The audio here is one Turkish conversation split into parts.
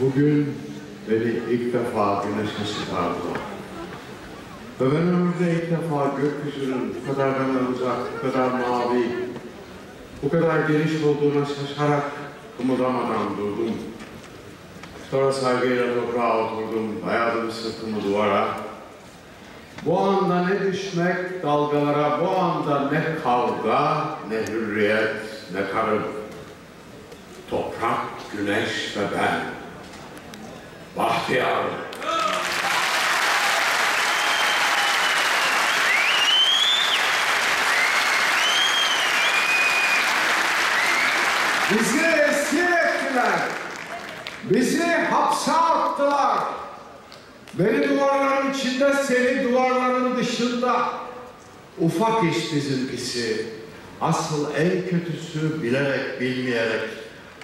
Bugün beni ilk defa güneşe çıkardılar. Ve ben ömrümde ilk defa gökyüzünün bu kadar benden uzak, bu kadar mavi, bu kadar geniş olduğuna şaşarak kımıldamadan durdum. Sonra saygıyla toprağa oturdum, dayadım sırtımı duvara. Bu anda ne düşmek dalgalara, bu anda ne kavga, ne hürriyet, ne karım. Toprak, güneş ve ben. Bahtiyar. Bizi esir ettiler. Bizi hapse attılar. Beni duvarların içinde, seni duvarların dışında. Ufak iş bizimkisi. Asıl en kötüsü bilerek bilmeyerek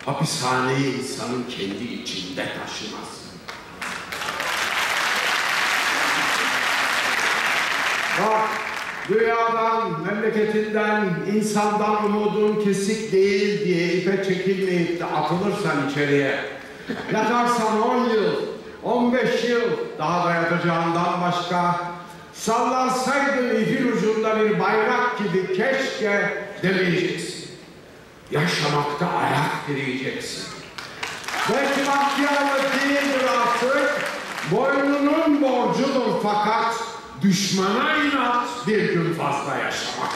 hapishaneyi insanın kendi içinde taşıması. Bak, dünyadan, memleketinden, insandan umudun kesik değil diye ipe çekilmeyip de atılırsan içeriye. Yatarsan 10 yıl, 15 yıl daha da yatacağından başka sallansaydın ipin ucunda bir bayrak gibi keşke demeyeceksin. Yaşamakta ayak direyeceksin. Belki bahtiyarlık değildir artık, boynunun borcudur fakat düşmana inat bir gün fazla yaşamak.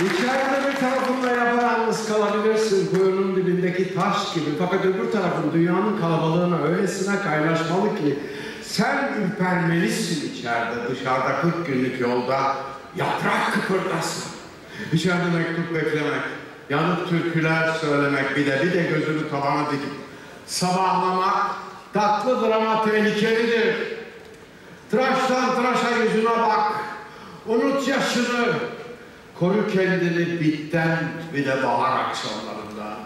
İçeride bir tarafında yapayalnız kalabilirsin kuyunun dibindeki taş gibi. Fakat öbür tarafın dünyanın kalabalığına öylesine kaynaşmalı ki sen ürpermelisin içeride dışarıda 40 günlük yolda yaprak kıpırdasın. İçeride mektup beklemek, yanık türküler söylemek bir de bir de gözünü tavana dikip sabahlamak tatlıdır ama tehlikelidir. Tıraştan tıraşa yüzüne bak. Unut yaşını. Koru kendini bitten bir de bahar akşamlarında.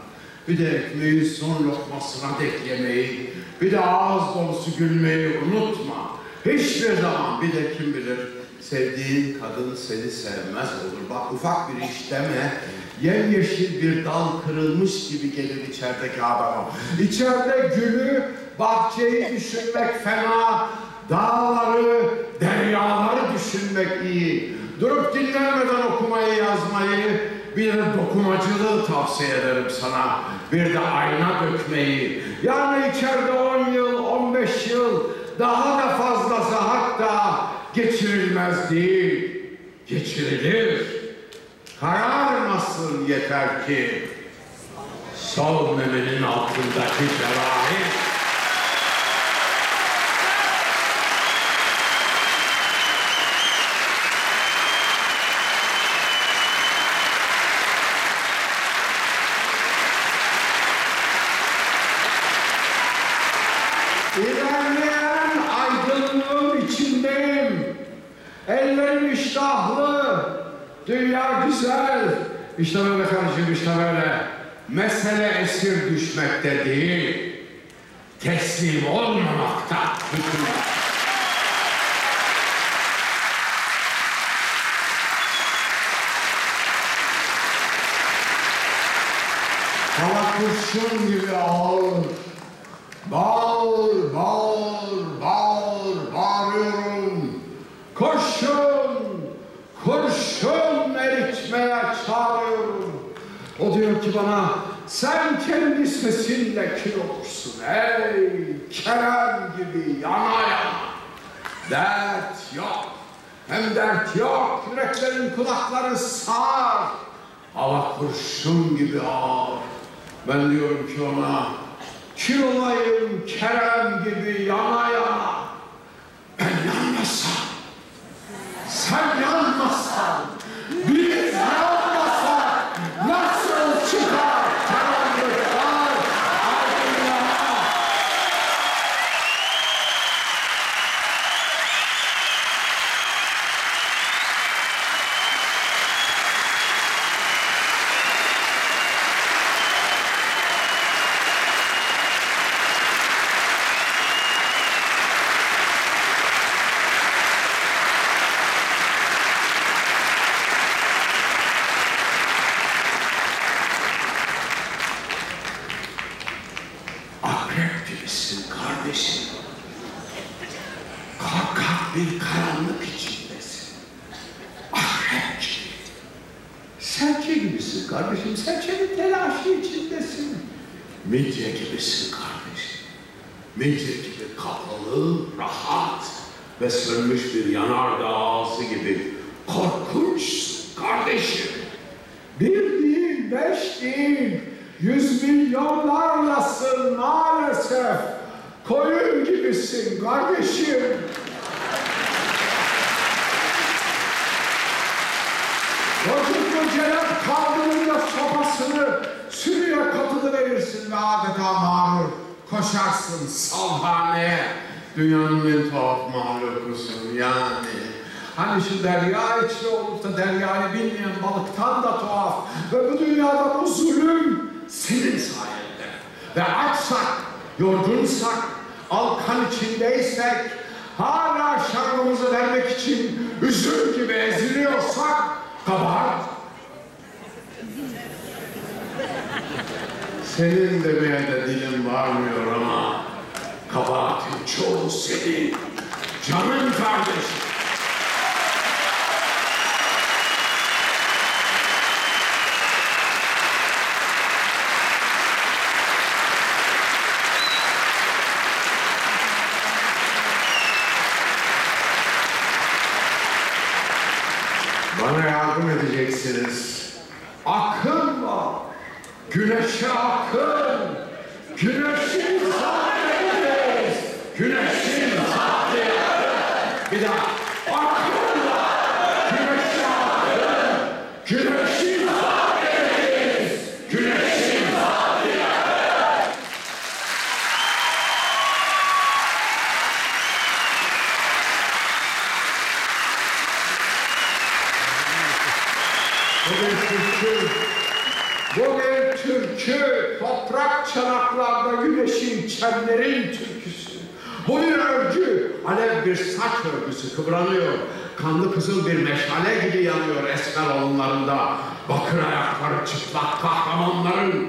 Bir de ekmeğin son lokmasına dek yemeyi, bir de ağız dolusu gülmeyi unutma. Hiçbir zaman bir de kim bilir sevdiğin kadın seni sevmez olur. Bak ufak bir iş deme. Yemyeşil bir dal kırılmış gibi gelir içerideki adama. İçeride gülü, bahçeyi düşünmek fena. Dağları, deryaları düşünmek iyi. Durup dinlenmeden okumayı, yazmayı, bir de dokumacılığı tavsiye ederim sana. Bir de ayna dökmeyi. Yani içeride 10 yıl, 15 yıl, daha da fazlası hatta geçirilmez değil. Geçirilir. Kararmasın yeter ki sol memenin altındaki cevahir iştahlı. Dünya güzel. İşte böyle kardeşim işte böyle. Mesele esir düşmekte değil. Teslim olmamakta. Bütün. Hava kurşun gibi ağır. Bağır, bağır, bağır, bağırıyorum. Koşun, kurşun eritmeye çağırıyorum. O ki bana, sen kendi sesinle olursun ey Kerem gibi yana. Dert yok, hem dert yok, yüreklerin kulakları sağır. Hava kurşun gibi ağır. Ben diyorum ki ona, Kül olayım Kerem gibi yana yana. Ben yanmasam, sen yanmasan, biz yanmasak nasıl çıkar karanlıklar aydınlığa? bir karanlık içindesin. Ahrep gibi. Serçe gibisin kardeşim. Serçenin telaşı içindesin. Midye gibisin kardeşim. Gibi kapalı, rahat ve sönmüş bir yanardağ ağzı gibi korkunçsun kardeşim. Bir değil, beş değil, yüz milyonlarlasın maalesef. Koyun gibisin kardeşim. Koşarsın salhaneye. Dünyanın en tuhaf mahlukusun yani. Hani şu derya içli olup da deryayı bilmeyen balıktan da tuhaf. Ve bu dünyada bu zulüm senin sayende. Ve açsak, yorgunsak, alkan içindeysek, hala şarkımızı vermek için üzüm gibi eziliyorsak, kabart. Senin de dilim varmıyor ama kabahatin çoğu senin. Canım kardeşim. Bana yardım edeceksiniz. Akın var. Güneşe akın. Güneşin sahibiyiz. Güneşin sahibiyiz. Bir daha. Akın var. Güneşe akın. Güneşin sahibiyiz. Güneşin sahibiyiz. Bugün türkü, bugün türkü, toprak çanaklarda güneşin, çemlerin türküsü. Bugün örgü, alev bir saç örgüsü kıvranıyor. Kanlı kızıl bir meşale gibi yanıyor esmer alınlarında. Bakır ayakları çıplak kahramanların.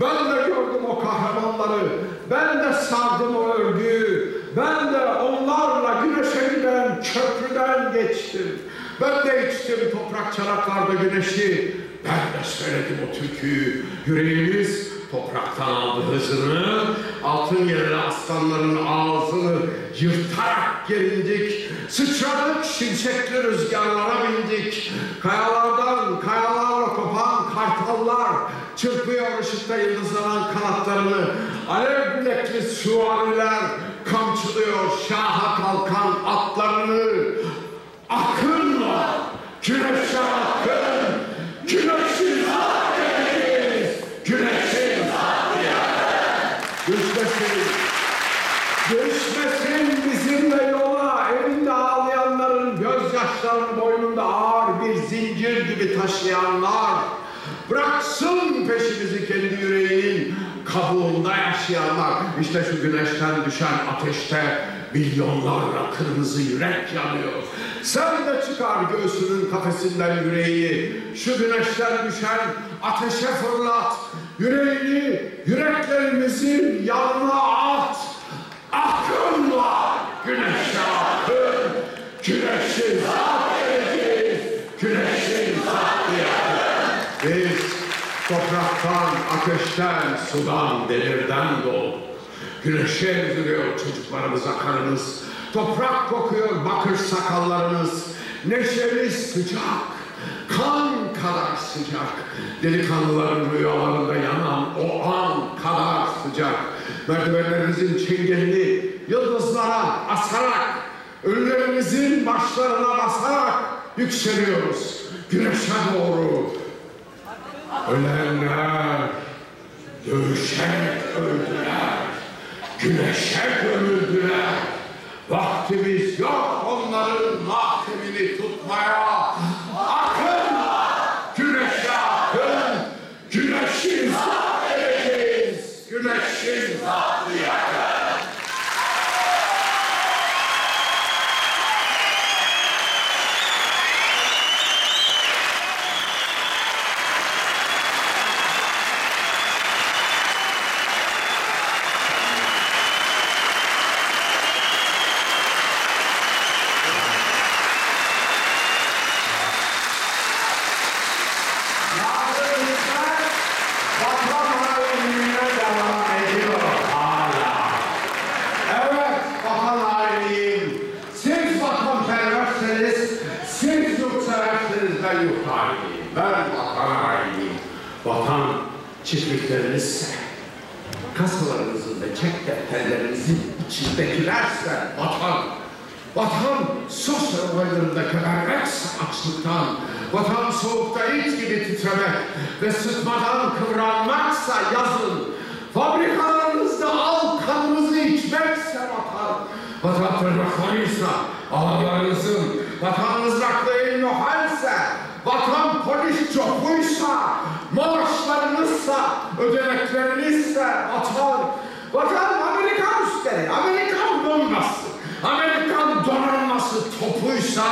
Ben de gördüm o kahramanları. Ben de sardım o örgüyü. Ben de onlarla güneşe giden köprüden geçtim. Ben de içtim toprak çanaklarda güneşi. Ben de söyledim o türküyü. Yüreğimiz topraktan aldı hızını. Altın yerine aslanların ağzını yırtarak gerindik. Sıçradık şimşekli rüzgarlara bindik. Kayalardan kayalarla kopan kartallar çırpıyor ışıkta yıldızlanan kanatlarını. Alev bilekli süvariler kamçılıyor şaha kalkan atlarını. Gibi taşıyanlar. Bıraksın peşimizi kendi yüreğinin kabuğunda yaşayanlar. İşte şu güneşten düşen ateşte milyonlarla kırmızı yürek yanıyor. Sen de çıkar göğsünün kafesinden yüreği. Şu güneşten düşen ateşe fırlat. Yüreğini yüreklerimizin yanına at. Akın topraktan, ateşten, sudan, demirden doğduk. Güneşe emziriyor çocuklarımıza kanımız. Toprak kokuyor bakır sakallarımız. Neşemiz sıcak. Kan kadar sıcak. Delikanlıların rüyalarında yanan o an kadar sıcak. Merdivenlerimizin çengelini yıldızlara asarak, ölülerimizin başlarına basarak yükseliyoruz. Güneşe doğru. Ölenler dövüşerek öldüler. Güneşe gömüldüler. Vaktimiz yok onların matemini tutmaya. Akın! Güneşe akın! Güneşin sahibiyiz! Güneşin sahibiyiz! Ben yurt hainiyim. Ben vatan hainiyim. Vatan çiftliklerinizse, kasalarınızın ve çek defterlerinizin içindekilerse vatan. Vatan sosyal olaylarında gebermekse açlıktan, vatan soğukta it gibi titremek ve sıtmadan kıvranmaksa yazın, fabrikalarınızda al kanınızı içmekse vatan, vatan tırnaklarıysa ağlarınızın, vatan mızraklı el halse, vatan polis copuysa, maaşlarınızsa, ödeneklerinizse vatan, vatan Amerikan üstleri, Amerikan bombası, Amerikan donanması topuysa,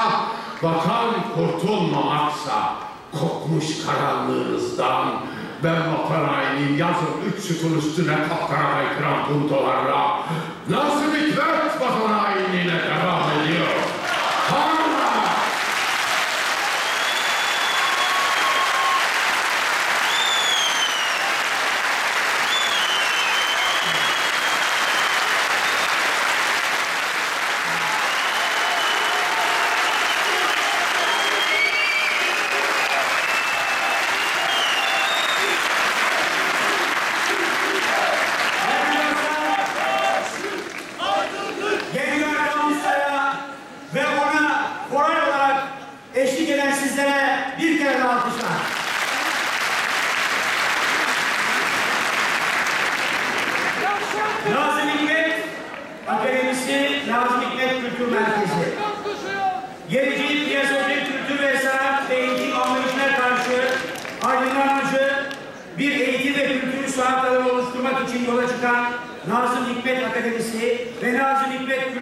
vatan kurtulmamaksa, kokmuş karanlığınızdan, ben vatan hainiyim yazın üç sütun üstüne kapkara haykıran puntolarla, Nazım Hikmet vatan hainliğine devam ediyor. Hala! Hikmet Kültür